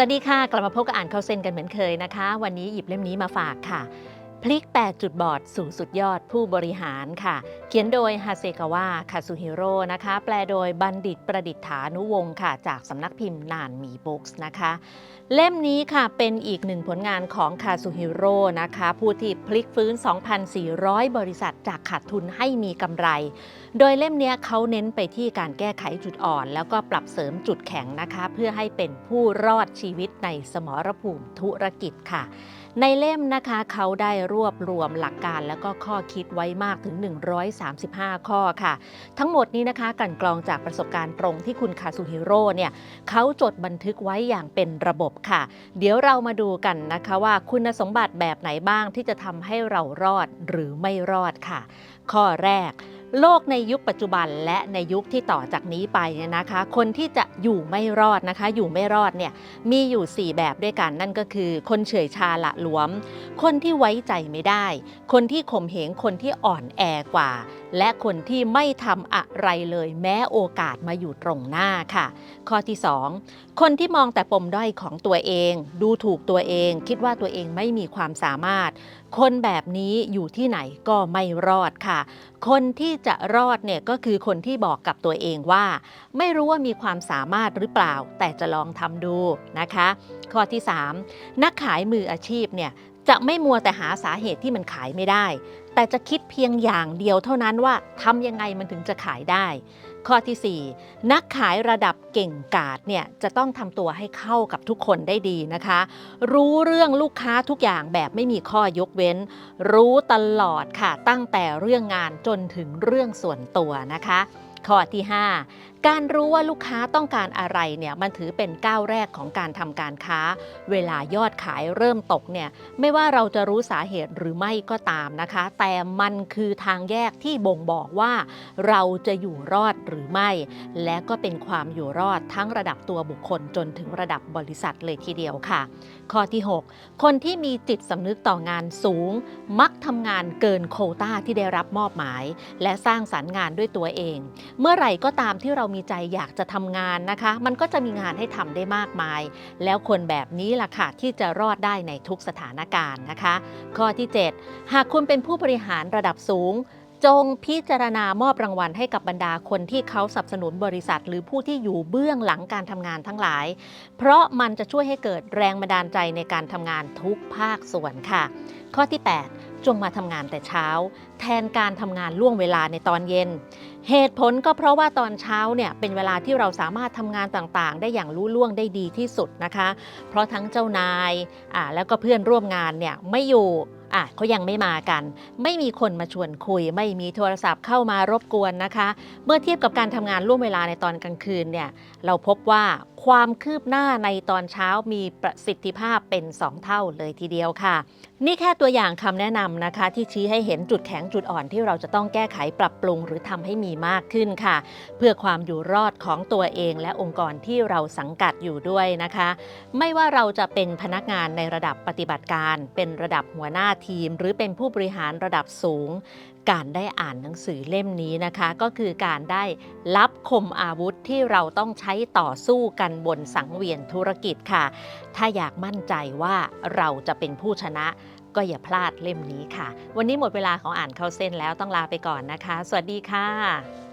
สวัสดีค่ะ กลับมาพบกับอ่านเข้าเส้นกันเหมือนเคยนะคะ วันนี้หยิบเล่มนี้มาฝากค่ะ พลิก 8 จุดบอดสู่สุดยอดผู้บริหารค่ะ เขียนโดยฮาเซกาวะคาซูฮิโร่นะคะ แปลโดยบัณฑิตประดิษฐานุวงศ์ค่ะ จากสำนักพิมพ์นานมีบุ๊กส์นะคะ เล่มนี้ค่ะเป็นอีกหนึ่งผลงานของคาซูฮิโร่นะคะ ผู้ที่พลิกฟื้น 2,400 บริษัทจากขาดทุนให้มีกำไร โดยเล่มนี้เขาเน้นไปที่การแก้ไขจุดอ่อน แล้วก็ปรับเสริมจุดแข็งนะคะ เพื่อให้เป็นผู้รอดชีวิตในสมรภูมิธุรกิจค่ะในเล่มนะคะเขาได้รวบรวมหลักการแล้วก็ข้อคิดไว้มากถึง 135 ข้อค่ะ ทั้งหมดนี้นะคะกันกรองจากประสบการณ์ตรงที่คุณคาซูฮิโร่เนี่ยเขาจดบันทึกไว้อย่างเป็นระบบค่ะ เดี๋ยวเรามาดูกันนะคะว่าคุณสมบัติแบบไหนบ้างที่จะทำให้เรารอดหรือไม่รอดค่ะ ข้อแรก โลกในยุคปัจจุบันและในยุคที่ต่อจากนี้ไปเนี่ยนะคะ คนที่จะอยู่ไม่รอดนะคะ อยู่ไม่รอดเนี่ยมีอยู่ 4 แบบด้วยกันนั่นก็คือ คนเฉยชาละหลวม คนที่ไว้ใจไม่ได้ คนที่ข่มเหงคนที่อ่อนแอกว่า และคนที่ไม่ทำอะไรเลยแม้โอกาสมาอยู่ตรงหน้าค่ะ ข้อที่ 2 คนที่มองแต่ปมด้อยของตัวเอง ดูถูกตัวเอง คิดว่าตัวเองไม่มีความสามารถ คนแบบนี้อยู่ที่ไหนก็ไม่รอดค่ะ คนที่จะรอดเนี่ยก็คือคนที่บอกกับตัวเองว่า ไม่รู้ว่ามีความสามารถหรือเปล่า แต่จะลองทำดูนะคะ ข้อที่ 3 นักขายมืออาชีพเนี่ยจะไม่มัวแต่หาสาเหตุที่มันขายไม่ได้ แต่จะคิดเพียงอย่างเดียวเท่านั้นว่าทำยังไงมันถึงจะขายได้ ข้อทีสี่ 4 นักขายระดับเก่งกาจเนี่ยจะต้องทำตัวให้เข้ากับทุกคนได้ดีนะคะ รู้เรื่องลูกค้าทุกอย่างแบบไม่มีข้อยกเว้น รู้ตลอดค่ะตั้งแต่เรื่องงานจนถึงเรื่องส่วนตัวนะคะ ข้อที่ 5 การรู้ว่าลูกค้าต้องการอะไรเนี่ยมันถือเป็นก้าวแรกของการทำการค้า เวลายอดขายเริ่มตกเนี่ยไม่ว่าเราจะรู้สาเหตุหรือไม่ก็ตามนะคะ แต่มันคือทางแยกที่บ่งบอกว่า เราจะอยู่รอดหรือไม่ และก็เป็นความอยู่รอดทั้งระดับตัวบุคคลจนถึงระดับบริษัทเลยทีเดียวค่ะ ข้อที่ 6 คนที่มีจิตสำนึกต่องานสูง มักทำงานเกินโควต้าที่ได้รับมอบหมาย และสร้างสรรค์งานด้วยตัวเองเมื่อไหร่ก็ตามที่เรามีใจอยากจะทำงานนะคะ มันก็จะมีงานให้ทำได้มากมาย แล้วคนแบบนี้ล่ะค่ะที่จะรอดได้ในทุกสถานการณ์นะคะ ข้อที่ 7 หากคุณเป็นผู้บริหารระดับสูงจงพิจารณามอบรางวัลให้กับบรรดาคนที่เขาสนับสนุนบริษัท หรือผู้ที่อยู่เบื้องหลังการทำงานทั้งหลาย เพราะมันจะช่วยให้เกิดแรงบันดาลใจในการทำงานทุกภาคส่วนค่ะ ข้อที่ 8 จงมาทำงานแต่เช้า แทนการทำงานล่วงเวลาในตอนเย็น เหตุผลก็เพราะว่าตอนเช้าเนี่ยเป็นเวลาที่เราสามารถทำงานต่างๆ ได้อย่างรู้ล่วงได้ดีที่สุดนะคะ เพราะทั้งเจ้านายอ่าแล้วก็เพื่อนร่วมงานเนี่ยไม่อยู่อะเขายังไม่มากัน ไม่มีคนมาชวนคุย ไม่มีโทรศัพท์เข้ามารบกวนนะคะ เมื่อเทียบกับการทำงานร่วมเวลาในตอนกลางคืนเนี่ยเราพบว่าความคืบหน้าในตอนเช้ามีประสิทธิภาพเป็น 2 เท่าเลยทีเดียวค่ะ นี่แค่ตัวอย่างคำแนะนำนะคะ ที่ชี้ให้เห็นจุดแข็งจุดอ่อนที่เราจะต้องแก้ไขปรับปรุงหรือทำให้มีมากขึ้นค่ะ เพื่อความอยู่รอดของตัวเองและองค์กรที่เราสังกัดอยู่ด้วยนะคะ ไม่ว่าเราจะเป็นพนักงานในระดับปฏิบัติการ เป็นระดับหัวหน้าทีม หรือเป็นผู้บริหารระดับสูง การได้อ่านหนังสือเล่มนี้นะคะ ก็คือการได้รับคมอาวุธที่เราต้องใช้ต่อสู้กันบนสังเวียนธุรกิจค่ะ ถ้าอยากมั่นใจว่าเราจะเป็นผู้ชนะก็อย่าพลาดเล่มนี้ค่ะ วันนี้หมดเวลาของอ่านเข้าเส้นแล้วต้องลาไปก่อนนะคะ สวัสดีค่ะ